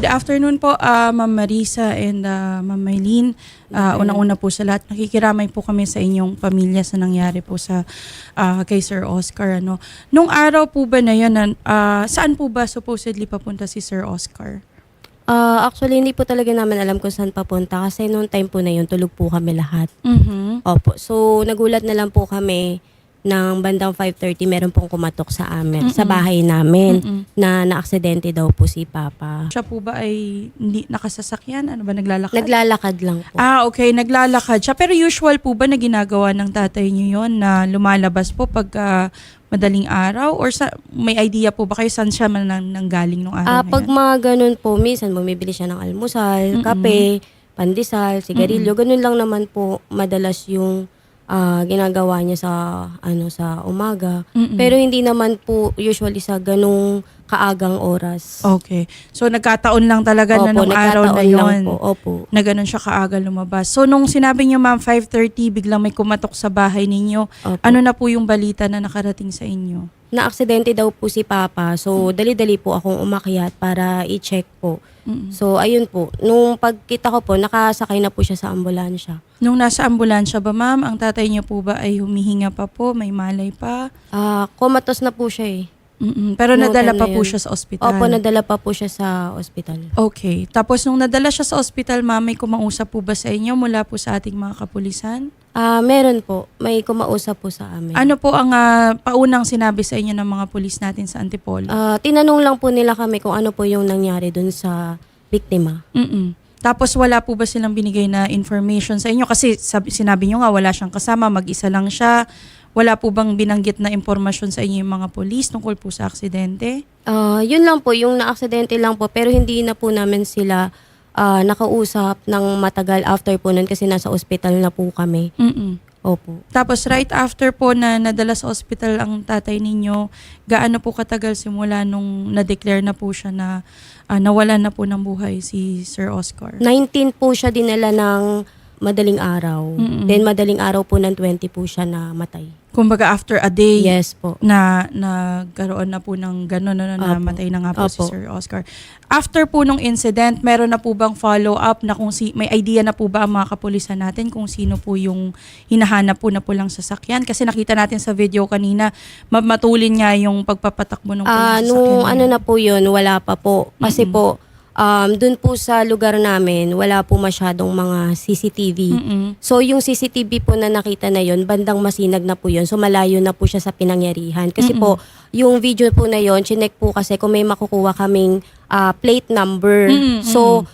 Good afternoon po, ah, Ma'am Marisa and ah, Ma'am Maylene. Ah, Unang-una po sa lahat, nakikiramay po kami sa inyong pamilya sa nangyari po sa ah, kay Sir Oscar. Ano. Nung araw po ba na yun, nan- ah, saan po ba supposedly papunta si Sir Oscar? Ah, actually, hindi po talaga naman alam kung saan papunta kasi noong time po na yun, tulog po kami lahat. Mhm. Opo. So, nagulat na lang po kami ng bandang 5.30, meron pong kumatok sa amin, sa bahay namin, Mm-mm. na naaksidente daw po si Papa. Siya po ba ay hindi nakasasakyan? Ano ba, naglalakad? Naglalakad lang po. Ah, okay. Naglalakad siya. Pero usual po ba na ginagawa ng tatay niyo yon na lumalabas po pag ah, madaling araw? Or sa, may idea po ba kayo saan siya man nang, nanggaling nung araw Ah, na pag yun? mga ganun po, minsan bumibili siya ng almusal, Mm-mm. kape, pandesal, sigarilyo. Ganun lang naman po madalas yung ah, ginagawa niya sa ano sa umaga. Mm-mm. Pero hindi naman po usually sa ganung kaagang oras. Okay. So nagkataon lang talaga na nung araw na nagkataon lang yon po. Opo. na ganun siya kaaga lumabas. So nung sinabi niyo ma'am 5.30 biglang may kumatok sa bahay ninyo, Opo. ano na po yung balita na nakarating sa inyo? Na-aksidente daw po si Papa. So, dali-dali po akong umakyat para i-check po. Mm-mm. So, ayun po. Nung pagkita ko po, nakasakay na po siya sa ambulansya. Nung nasa ambulansya ba ma'am, ang tatay niyo po ba ay humihinga pa po, may malay pa? Ah, komatos na po siya eh. Mm-mm. Pero Noted nadala na pa po yun. siya sa ospital? Opo, nadala pa po siya sa ospital. Okay. Tapos nung nadala siya sa ospital, ma'am, may kumausap po ba sa inyo mula po sa ating mga kapulisan? Ah, meron po. May kumausap po sa amin. Ano po ang ah, paunang sinabi sa inyo ng mga pulis natin sa Antipolo? Ah, tinanong lang po nila kami kung ano po yung nangyari dun sa biktima. Mm-mm. Tapos wala po ba silang binigay na information sa inyo? Kasi sabi, sinabi nyo nga wala siyang kasama, mag-isa lang siya. Wala po bang binanggit na impormasyon sa inyo yung mga polis tungkol po sa aksidente? Ah, yun lang po, yung na-aksidente lang po. Pero hindi na po namin sila ah, nakausap ng matagal after po nun kasi nasa ospital na po kami. Mm-mm. Opo. Tapos right after po na nadala sa ospital ang tatay ninyo, gaano po katagal simula nung na-declare na po siya na ah, nawalan na po ng buhay si Sir Oscar? 19 po siya dinala ng madaling araw. Mm-mm. Then madaling araw po ng 20 po siya na matay. Kumbaga after a day Yes po. na nagkaroon na po ng gano'n na, na Opo. matay na nga po si Opo. Sir Oscar. After po nung incident, meron na po bang follow-up na kung si, may idea na po ba ang mga kapulisan natin kung sino po yung hinahanap po na pulang sasakyan? Kasi nakita natin sa video kanina, ma- matulin nga yung pagpapatakbo ng pulang Ah, sasakyan. nung ano na po yun, wala pa po. Kasi po, um, dun po sa lugar namin, wala po masyadong mga CCTV. Mm-mm. So yung CCTV po na nakita na yun, bandang masinag na po yun. So malayo na po siya sa pinangyarihan. Kasi Mm-mm. po, yung video po na yun, chinek po kasi kung may makukuha kaming ah, plate number. Mm-mm, So,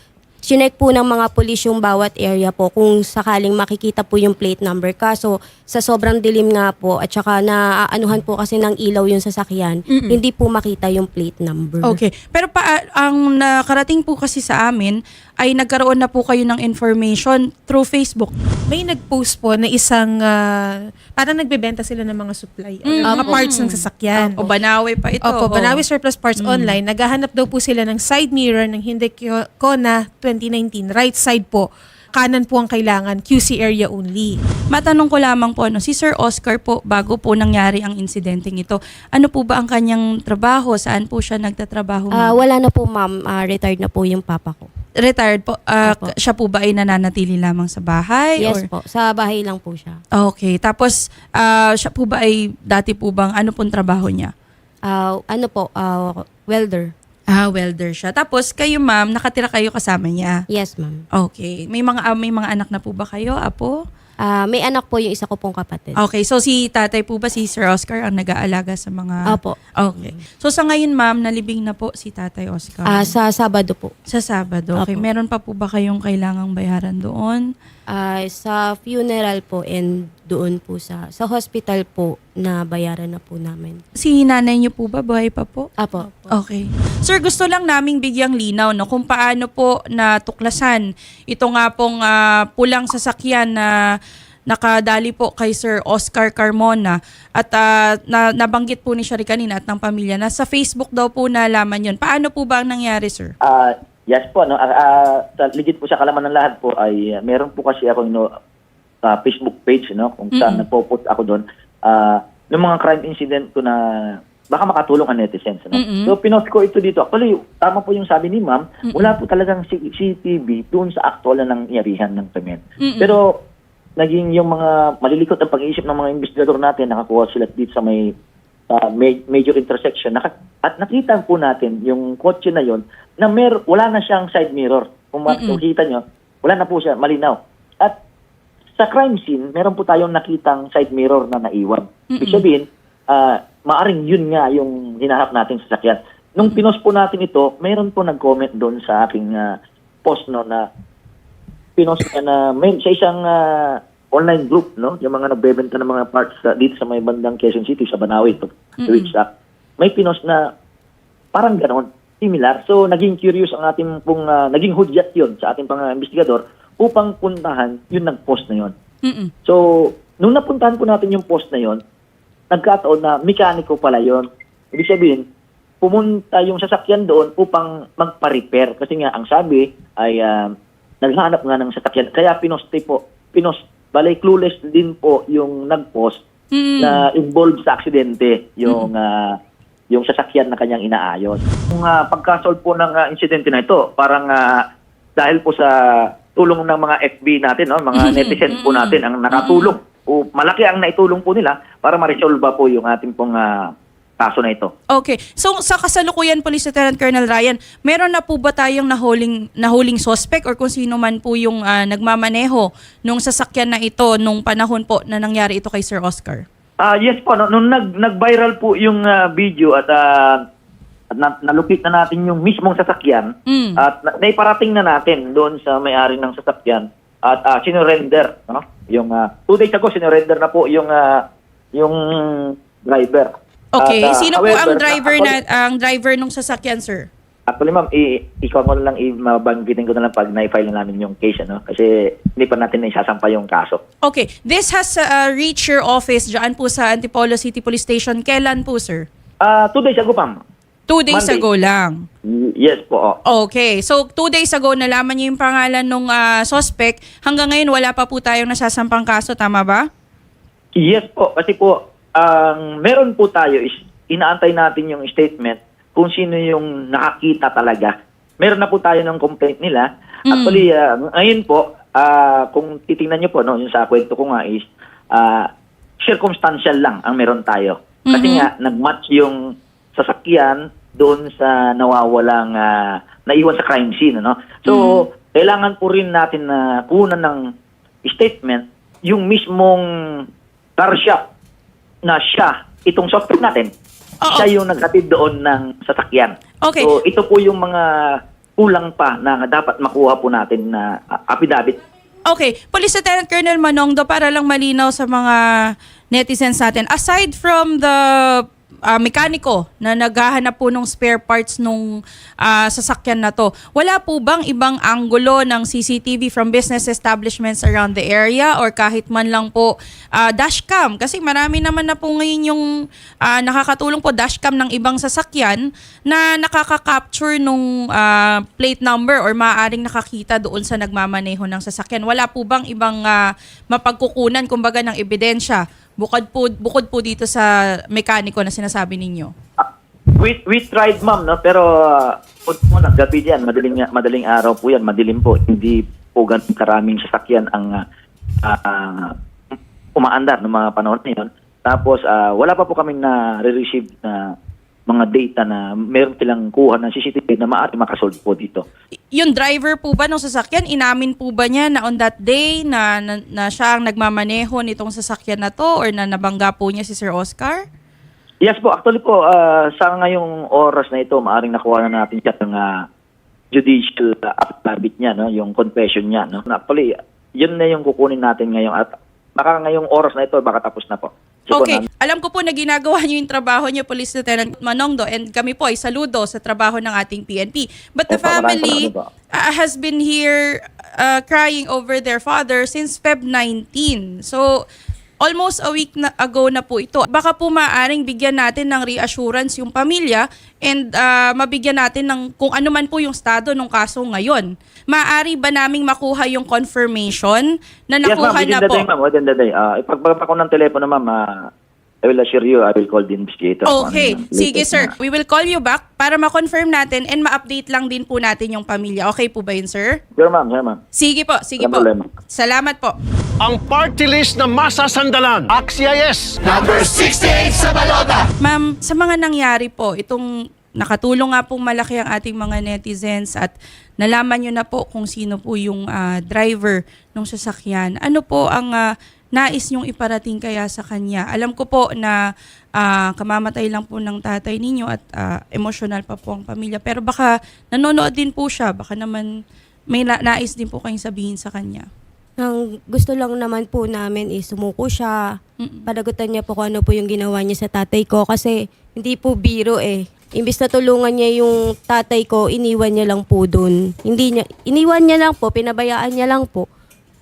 chinek po ng mga polis yung bawat area po kung sakaling makikita po yung plate number. Kaso sa sobrang dilim nga po at saka naaanuhan po kasi ng ilaw yung sasakyan, Mm-mm. hindi po makita yung plate number. Okay. Pero pa, ang nakarating po kasi sa amin ay nagkaroon na po kayo ng information through Facebook. may nag-post po na isang, ah, parang nagbebenta sila ng mga supply, or Mm, mga mm, parts mm. ng sasakyan. O Banawe pa ito. Opo, o- Banawi Surplus Parts Mm. Online, naghahanap daw po sila ng side mirror ng Hyundai Kona 2019. Right side po. Kanan po ang kailangan, QC area only. Matanong ko lamang po, ano, si Sir Oscar po, bago po nangyari ang insidenteng ito, ano po ba ang kanyang trabaho? Saan po siya nagtatrabaho? Ah, ma'am? wala na po ma'am, Ah, retired na po yung papa ko. Retired po. Ah, Opo. siya po ba ay nananatili lamang sa bahay? Yes or- po, sa bahay lang po siya. Okay. Tapos, ah, siya po ba ay dati po bang, ano pong trabaho niya? Ah, ano po, ah, welder. Ah, welder siya. Tapos, kayo ma'am, nakatira kayo kasama niya? Yes ma'am. Okay. May mga, ah, may mga anak na po ba kayo, apo? Ah, may anak po yung isa ko pong kapatid. Okay. So, si tatay po ba, si Sir Oscar, ang nag-aalaga sa mga... Opo. Okay. So, sa ngayon ma'am, nalibing na po si tatay Oscar? Ah, sa Sabado po. Sa Sabado. Okay. Opo. Meron pa po ba kayong kailangang bayaran doon? Ah, sa funeral po and doon po sa sa hospital po na bayaran na po namin. Si nanay niyo po ba? Buhay pa po? Apo. Okay. Sir, gusto lang naming bigyang linaw no kung paano po natuklasan ito nga pong ah, pulang sasakyan na nakadali po kay Sir Oscar Carmona at ah, na, nabanggit po ni Shari kanina at ng pamilya na sa Facebook daw po nalaman yun. Paano po ba ang nangyari, sir? Ah, yes po, no. Ah, ah, legit po sa kalaman ng lahat po ay ah, meron po kasi ako no ah, Facebook page no kung saan Mm-mm. nagpo-post ako doon. Ah, yung mga crime incident ko na baka makatulong ang netizens. Ano? Mm-mm. So, pinost ko ito dito. Actually, tama po yung sabi ni ma'am, wala po talagang CCTV doon sa actual na nangyarihan ng krimen. Mm-mm. Pero, naging yung mga malilikot ang pag-iisip ng mga investigador natin, nakakuha sila dito sa may ma- major intersection. Naka- at nakita po natin yung kotse na yon na mer wala na siyang side mirror. Kung ma- Mm-mm. kung kita nyo, wala na po siya, malinaw. At sa crime scene, meron po tayong nakitang side mirror na naiwan. Ibig sabihin, ah, maaring yun nga yung hinahanap natin sa sakyan. Nung pinost po natin ito, meron po nag-comment doon sa aking ah, post no na pinost niya na may, sa isang ah, online group, no, yung mga nagbebenta ng mga parts sa, dito sa may bandang Quezon City, sa Banawi, to, to reach up, may pinost na parang ganon, similar. So, naging curious ang ating pong, ah, naging hudyat yon sa ating mga investigador upang puntahan yung nag-post na yon. Mm-mm. So, nung napuntahan po natin yung post na yon, nagkataon na mekaniko pala yon. Ibig sabihin, pumunta yung sasakyan doon upang magpa-repair. Kasi nga, ang sabi ay ah, naghanap nga ng sasakyan. Kaya pinoste po, pinost, balay clueless din po yung nag-post Mm. na involved sa aksidente yung ah, yung sasakyan na kanyang inaayos. Yung ah, pagka-solve po ng ah, insidente na ito, parang ah, dahil po sa tulong ng mga FB natin, no, mga netizens po natin ang nakatulong. O malaki ang naitulong po nila para ma-resolve po yung ating pong ah, kaso na ito. Okay. So sa kasalukuyan Police Lieutenant Colonel Ryan, meron na po ba tayong nahuling nahuling suspect or kung sino man po yung ah, nagmamaneho nung sasakyan na ito nung panahon po na nangyari ito kay Sir Oscar? Ah, yes po, no, nung nag nag-viral po yung ah, video at ah, at na, nalupit na natin yung mismong sasakyan Mm. at na, naiparating na natin doon sa may-ari ng sasakyan at ah, sinurrender, no? Yung ah, two days ago sinurrender na po yung ah, yung driver. Okay. At, ah, sino po however, ang driver na actually- ang driver nung sasakyan, sir? Actually, ma'am, i- ikaw mo na lang, i-mabanggitin ko na lang pag na-file na namin yung case, ano? Kasi hindi pa natin na isasampa yung kaso. Okay. This has uh, reached your office dyan po sa Antipolo City Police Station. Kailan po, sir? Ah, two days ago, ma'am. Two days Monday. ago lang. Yes po, oh. Okay. So, two days ago, nalaman niyo yung pangalan ng suspect. Hanggang ngayon, wala pa po tayong nasasampang kaso. Tama ba? Yes po, kasi po, ang meron po tayo is inaantay natin yung statement kung sino yung nakakita talaga. Meron na po tayo ng complaint nila. Actually, ah, ngayon po, ah, kung titingnan nyo po, no, yung sa kwento ko nga is, ah, circumstantial lang ang meron tayo. Kasi nga, nag-match yung sasakyan doon sa nawawalang, ah, naiwan sa crime scene. Ano? So, kailangan po rin natin na kunan ng statement yung mismong car shop na siya, itong suspect natin, Oo. siya yung naghatid doon ng sasakyan. Okay. So, ito po yung mga kulang pa na dapat makuha po natin na ah, affidavit. Okay, Police Lieutenant Colonel Manongdo, para lang malinaw sa mga netizens natin, aside from the ah, mekaniko na naghahanap po ng spare parts nung ah, sasakyan na to, wala po bang ibang anggulo ng CCTV from business establishments around the area or kahit man lang po ah, dashcam? Kasi marami naman na po ngayon yung ah, nakakatulong po dashcam ng ibang sasakyan na nakaka-capture nung ah, plate number or maaaring nakakita doon sa nagmamaneho ng sasakyan. Wala po bang ibang ah, mapagkukunan kumbaga ng ebidensya bukod po bukod po dito sa mekaniko na sinasabi ninyo? We, we tried, ma'am, no? pero uh, mo na, gabi yan, madaling, madaling araw po yan, madilim po. Hindi po ganun karaming sasakyan ang ah, ah, umaandar ng mga panahon na yun. Tapos, ah, wala pa po kaming na-receive na mga data na meron silang kuha ng CCTV na maaari makasolve po dito. Y- yung driver po ba ng sasakyan, inamin po ba niya na on that day na, na, na siya ang nagmamaneho nitong sasakyan na to or na nabangga po niya si Sir Oscar? Yes po, actually po, ah, sa ngayong oras na ito, maaring nakuha na natin siya ng ah, judicial affidavit niya, no? yung confession niya. No? Actually, yun na yung kukunin natin ngayon at baka ngayong oras na ito, baka tapos na po. So, Okay, alam ko po na ginagawa niyo yung trabaho niyo, Police Lieutenant Manongdo, and kami po ay saludo sa trabaho ng ating PNP. But the Opo, family uh, has been here uh, crying over their father since Feb 19. So, almost a week na ago na po ito. Baka po maaring bigyan natin ng reassurance yung pamilya and uh, mabigyan natin ng kung ano man po yung estado ng kaso ngayon. Maaari ba naming makuha yung confirmation na yes, ma'am, nakuha within na the po? day, ma'am, within the day. Uh, ipagbaba ko ng telepono, ma'am, uh, I will assure you, I will call the investigator. Okay, sige sir. na- We will call you back para ma-confirm natin and ma-update lang din po natin yung pamilya. Okay po ba yun, sir? Sure, ma'am, sure, ma'am. Sige po, sige Walang po. problema. Salamat po. ang party list na masasandalan. Axia yes! Ma'am, sa mga nangyari po, itong nakatulong nga pong malaki ang ating mga netizens at nalaman nyo na po kung sino po yung ah, driver ng sasakyan. Ano po ang ah, nais nyong iparating kaya sa kanya? Alam ko po na ah, kamamatay lang po ng tatay ninyo at ah, emosyonal pa po ang pamilya. Pero baka nanonood din po siya. Baka naman may na- nais din po kayong sabihin sa kanya. Ang gusto lang naman po namin is sumuko siya. Mm-mm. Panagutan niya po kung ano po yung ginawa niya sa tatay ko kasi hindi po biro eh. Imbis na tulungan niya yung tatay ko, iniwan niya lang po dun. Hindi niya, iniwan niya lang po, pinabayaan niya lang po.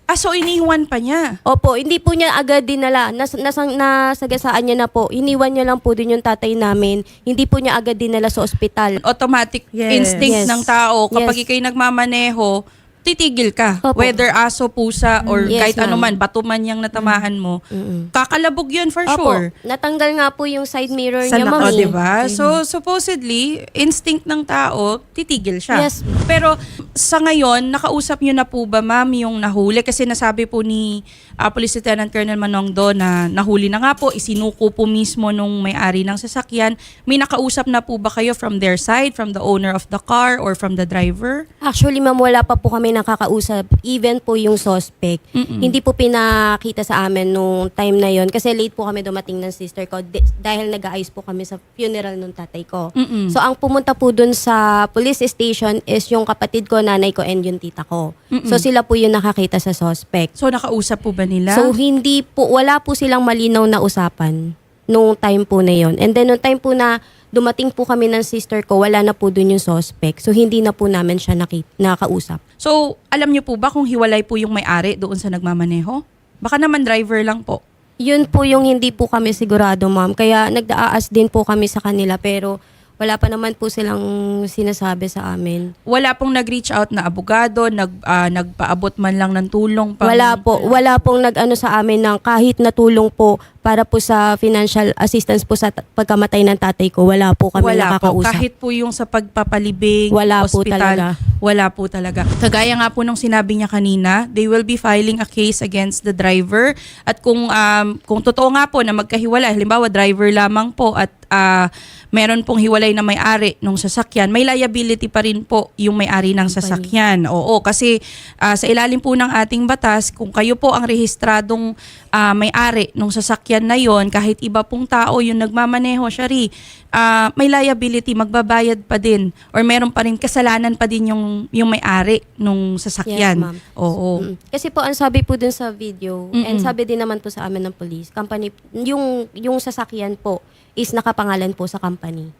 Ah, so iniwan pa niya? Opo, hindi po niya agad dinala. Nas, nasang, nasagasaan niya na po. Iniwan niya lang po dun yung tatay namin. Hindi po niya agad dinala sa ospital. automatic Yes. instinct Yes. ng tao kapag Yes. ikay nagmamaneho, titigil ka. Opo. Whether aso, pusa, or Yes, kahit ano man, ma'am. bato man yung natamahan mo. Mm-mm. Kakalabog yun for Opo, sure. natanggal nga po yung side mirror Sa niya, naka- O, mami. diba? So, supposedly, instinct ng tao, titigil siya. Yes. Pero, sa ngayon, nakausap nyo na po ba, ma'am, yung nahuli? Kasi nasabi po ni ah, Police Lieutenant Colonel Manongdo na nahuli na nga po, isinuko po mismo nung may-ari ng sasakyan. May nakausap na po ba kayo from their side, from the owner of the car, or from the driver? Actually, ma'am, wala pa po kami nakakausap. Even po yung suspect. Mm-mm. Hindi po pinakita sa amin nung time na yon Kasi late po kami dumating ng sister ko di- dahil nag-aayos po kami sa funeral nung tatay ko. Mm-mm. So, ang pumunta po dun sa police station is yung kapatid ko, nanay ko, and yung tita ko. Mm-mm. So, sila po yung nakakita sa suspect. So, nakausap po ba nila? So, hindi po, wala po silang malinaw na usapan nung time po na yon And then, nung time po na dumating po kami ng sister ko, wala na po dun yung suspect. So, hindi na po namin siya naki- nakausap. So, alam niyo po ba kung hiwalay po yung may-ari doon sa nagmamaneho? Baka naman driver lang po. Yun po yung hindi po kami sigurado, ma'am. Kaya nagdaas din po kami sa kanila pero wala pa naman po silang sinasabi sa amin. Wala pong nag-reach out na abogado, nag, ah, nagpaabot man lang ng tulong. pang- Wala po. Wala pong nag-ano sa amin ng kahit na tulong po para po sa financial assistance po sa t- pagkamatay ng tatay ko. Wala po kami wala po. nakakausap. Kahit po yung sa pagpapalibing, Wala po hospital, talaga. wala po talaga. Kagaya nga po nung sinabi niya kanina, they will be filing a case against the driver. At kung um, kung totoo nga po na magkahiwalay, halimbawa driver lamang po at ah, meron pong hiwalay na may-ari nung sasakyan, may liability pa rin po yung may-ari ng sasakyan. Oo, kasi ah, sa ilalim po ng ating batas, kung kayo po ang rehistradong ah, may-ari nung sasakyan na yon, kahit iba pong tao yung nagmamaneho, Shari, ah, may liability, magbabayad pa din or meron pa rin kasalanan pa din yung yung may-ari nung sasakyan. Yes, ma'am. Oo. Mm. Kasi po ang sabi po dun sa video Mm-mm. and sabi din naman po sa amin ng police, company yung yung sasakyan po is nakapangalan po sa company.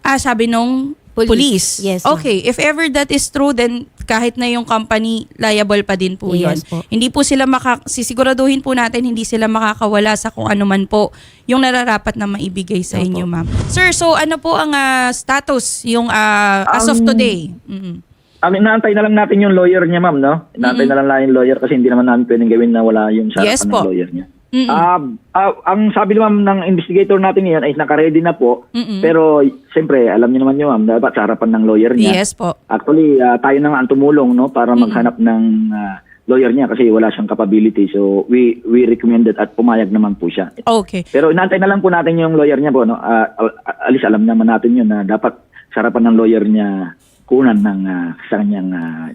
Ah, sabi nung police. Police. Yes, ma'am. Okay, if ever that is true, then kahit na yung company, liable pa din po yun. Yes po. Hindi po sila maka, sisiguraduhin po natin, hindi sila makakawala sa kung ano man po yung nararapat na maibigay sa Opo. inyo, ma'am. Sir, so ano po ang ah, status yung ah, as of Um, today? Mm-mm. Um, inaantay na lang natin yung lawyer niya, ma'am, no? Inaantay na lang natin yung lawyer kasi hindi naman namin pwedeng gawin na wala yung sa Yes harapan po. ng lawyer niya. Mm-mm. Ah, ah, ang sabi naman ng investigator natin ngayon ay naka-ready na po. Mm-mm. Pero siyempre, alam niyo naman yun, ma'am, dapat sa harapan ng lawyer niya. Yes po. Actually, ah, tayo na nga ang tumulong no para maghanap ng ah, lawyer niya kasi wala siyang capability. So we we recommended at pumayag naman po siya. Okay. Pero inaantay na lang po natin yung lawyer niya po no. Al- alis alam naman natin yun na dapat sa harapan ng lawyer niya kunan ng ah, sa kanyang ah,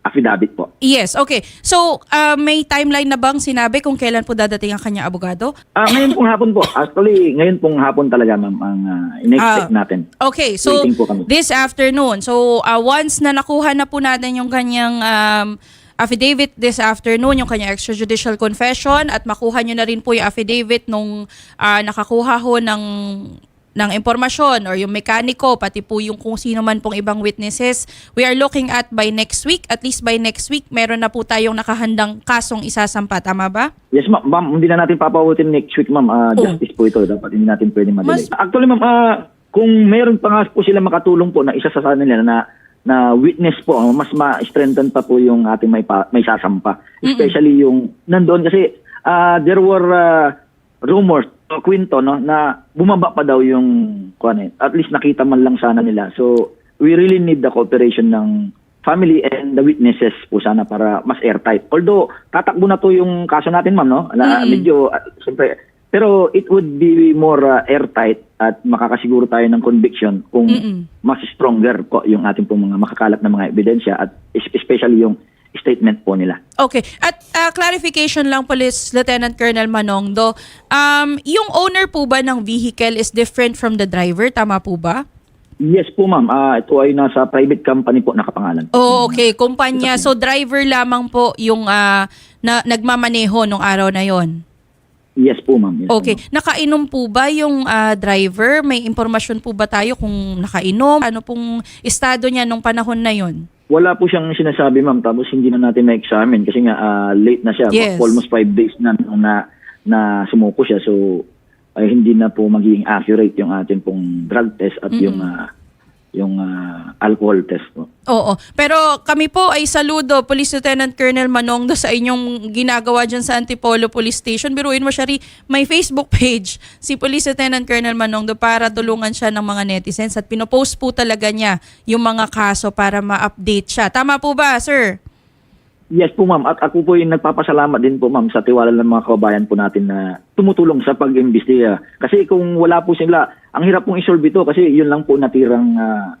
affidavit po. Yes, okay. So, ah, may timeline na bang sinabi kung kailan po dadating ang kanyang abogado? Ah, ngayon pong hapon po. Actually, ngayon pong hapon talaga ma'am ang ah, in-expect Ah, natin. Okay, so Waiting po kami. this afternoon. So uh, once na nakuha na po natin yung kanyang um, affidavit this afternoon, yung kanyang extrajudicial confession at makuha nyo na rin po yung affidavit nung ah, nakakuha ho ng ng impormasyon or yung mekaniko, pati po yung kung sino man pong ibang witnesses. We are looking at by next week, at least by next week, meron na po tayong nakahandang kasong isasampa. Tama ba? Yes, ma'am. ma'am hindi na natin papawitin next week, ma'am. Ah, Oh. Justice po ito. Dapat hindi natin pwede madelay. Mas- Actually, ma'am, ah, kung meron pa nga po sila makatulong po na isa sa kanila na na witness po, ah, mas ma-strengthen pa po yung ating may, pa, may sasampa. Especially yung nandoon kasi ah, there were ah, rumors o kwento no na bumaba pa daw yung kuan eh. At least nakita man lang sana nila. So we really need the cooperation ng family and the witnesses po sana para mas airtight. Although tatakbo na to yung kaso natin ma'am no. Na, Mm. medyo ah, siyempre pero it would be more ah, airtight at makakasiguro tayo ng conviction kung Mm-mm. mas stronger po yung ating pong mga makakalat na mga ebidensya at es- especially yung statement po nila. Okay. At ah, clarification lang, Police Lieutenant Colonel Manongdo. Um, yung owner po ba ng vehicle is different from the driver? Tama po ba? Yes po ma'am, Ah, ito ay nasa private company po nakapangalan. Oh, okay. Kumpanya. So, driver lamang po yung ah, na, nagmamaneho nung araw na yon. Yes po ma'am. Yes po, Okay. ma'am. Nakainom po ba yung ah, driver? May impormasyon po ba tayo kung nakainom? Ano pong estado niya nung panahon na yon? Wala po siyang sinasabi ma'am tapos hindi na natin na-examine kasi nga ah, late na siya. Yes. Almost five days na nung na, na sumuko siya. So ay hindi na po magiging accurate yung ating pong drug test at yung ah, yung ah, alcohol test po. Oo. Pero kami po ay saludo, Police Lieutenant Colonel Manongdo sa inyong ginagawa dyan sa Antipolo Police Station. Biruin mo siya rin, may Facebook page si Police Lieutenant Colonel Manongdo para tulungan siya ng mga netizens at pinopost po talaga niya yung mga kaso para ma-update siya. Tama po ba, sir? Yes po ma'am at ako po yung nagpapasalamat din po ma'am sa tiwala ng mga kababayan po natin na tumutulong sa pag-imbestiga. Kasi kung wala po sila, ang hirap pong isolve ito kasi yun lang po natirang ah,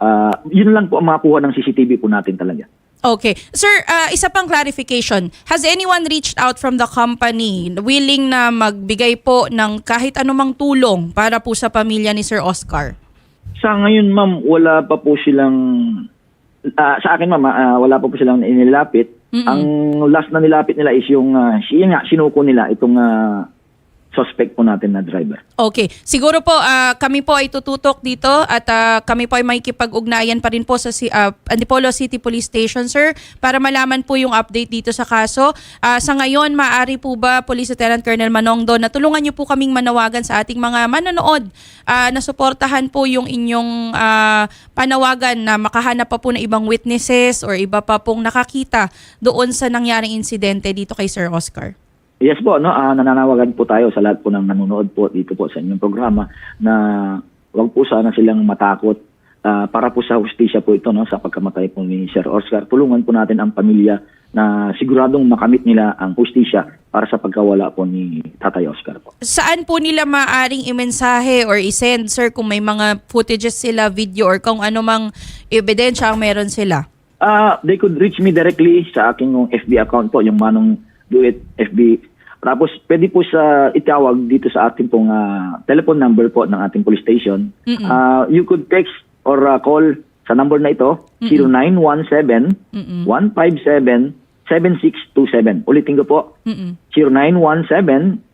ah, yun lang po ang makakuha ng CCTV po natin talaga. Okay. Sir, ah, isa pang clarification. Has anyone reached out from the company willing na magbigay po ng kahit anumang tulong para po sa pamilya ni Sir Oscar? Sa ngayon ma'am, wala pa po silang ah, sa akin ma'am, ah, wala pa po silang inilapit. Ang last na nilapit nila is yung uh, siya nga sinuko nila itong ah, suspect po natin na driver. Okay. Siguro po ah, kami po ay tututok dito at ah, kami po ay makikipag-ugnayan pa rin po sa si, ah, Antipolo City Police Station, sir, para malaman po yung update dito sa kaso. Ah, sa ngayon, maaari po ba, Police Lieutenant Colonel Manongdo, na tulungan niyo po kaming manawagan sa ating mga manonood ah, na suportahan po yung inyong ah, panawagan na makahanap pa po ng ibang witnesses or iba pa pong nakakita doon sa nangyaring insidente dito kay Sir Oscar. Yes po, no, ah, nananawagan po tayo sa lahat po ng nanonood po dito po sa inyong programa na wag po sana silang matakot ah, para po sa hustisya po ito no sa pagkamatay po ni Sir Oscar. Tulungan po natin ang pamilya na siguradong makamit nila ang hustisya para sa pagkawala po ni Tatay Oscar po. saan po nila maaring imensahe or isend, sir, kung may mga footages sila, video, or kung ano mang ebidensya ang meron sila? Ah, they could reach me directly sa aking FB account po, yung Manong Do It FB. Tapos pwede po sa itawag dito sa ating pong ah, telephone number po ng ating police station. Ah, you could text or ah, call sa number na ito 0917 157 7627. Ulitin ko po. Mm-mm.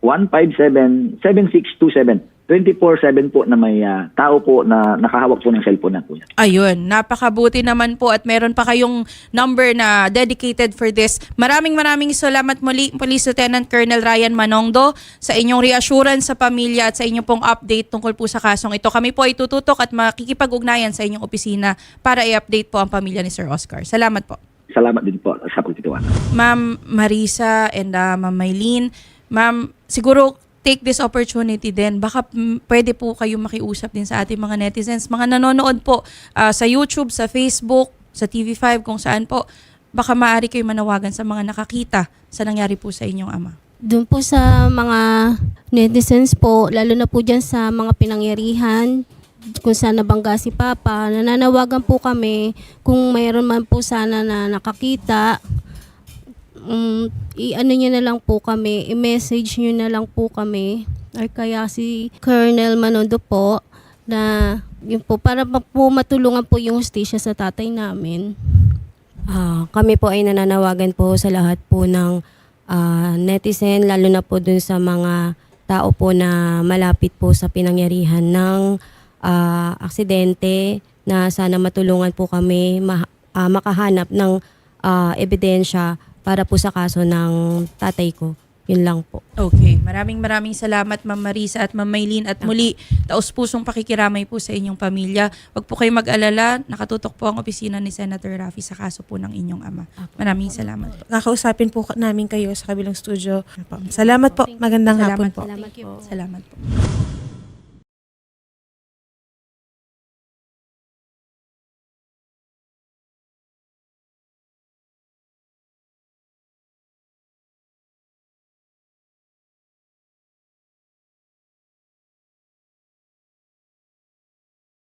0917-157-7627. 24-7 po na may ah, tao po na nakahawak po ng cellphone na po yan. Ayun, napakabuti naman po at meron pa kayong number na dedicated for this. Maraming maraming salamat muli Police Lieutenant Colonel Ryan Manongdo sa inyong reassurance sa pamilya at sa inyong pong update tungkol po sa kasong ito. Kami po ay tututok at makikipag-ugnayan sa inyong opisina para i-update po ang pamilya ni Sir Oscar. Salamat po. Salamat din po sa pagtitiwala. Ma'am Marisa and uh, Ma'am Maylene, Ma'am, siguro take this opportunity din. Baka pwede po kayo makiusap din sa ating mga netizens, mga nanonood po ah, sa YouTube, sa Facebook, sa TV5, kung saan po. Baka maaari kayo manawagan sa mga nakakita sa nangyari po sa inyong ama. Doon po sa mga netizens po, lalo na po dyan sa mga pinangyarihan, kung saan nabangga si Papa, nananawagan po kami kung mayroon man po sana na nakakita, um, i-ano nyo na lang po kami, i-message nyo na lang po kami, or kaya si Colonel Manondo po, na yun po, para pa po matulungan po yung station sa tatay namin. Ah, kami po ay nananawagan po sa lahat po ng ah, netizen, lalo na po dun sa mga tao po na malapit po sa pinangyarihan ng ah, aksidente na sana matulungan po kami ma- ah, makahanap ng ah, ebidensya para po sa kaso ng tatay ko. Yun lang po. Okay, maraming maraming salamat Ma'am Marisa at Ma'am Maylene at muli taos pusong pakikiramay po sa inyong pamilya. Huwag po kayo mag-alala, nakatutok po ang opisina ni Senator Raffy sa kaso po ng inyong ama. Maraming salamat po. Kakausapin po namin kayo sa kabilang studio. Salamat po. Magandang Salamat hapon po. po. Salamat po.